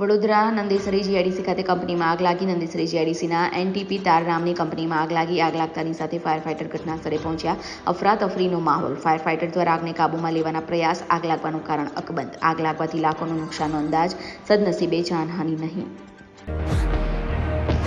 Vadodara, Nandesari GIDC ખાતે કંપનીમાં આગ લાગી. નંદેસરી જીઆઈડીસીના એનટીપી તાર નામની કંપનીમાં આગ લાગી. આગ લાગતાની સાથે ફાયર ફાઇટર ઘટના સ્થળે પહોંચ્યા. અફરાતફરીનો માહોલ. ફાયર ફાઇટર દ્વારા આગને કાબૂમાં લેવાના પ્રયાસ. આગ લાગવાનું કારણ અકબંધ. આગ લાગવાથી લાખોનું નુકસાનનો અંદાજ. સદનસીબે જાનહાનિ નહીં.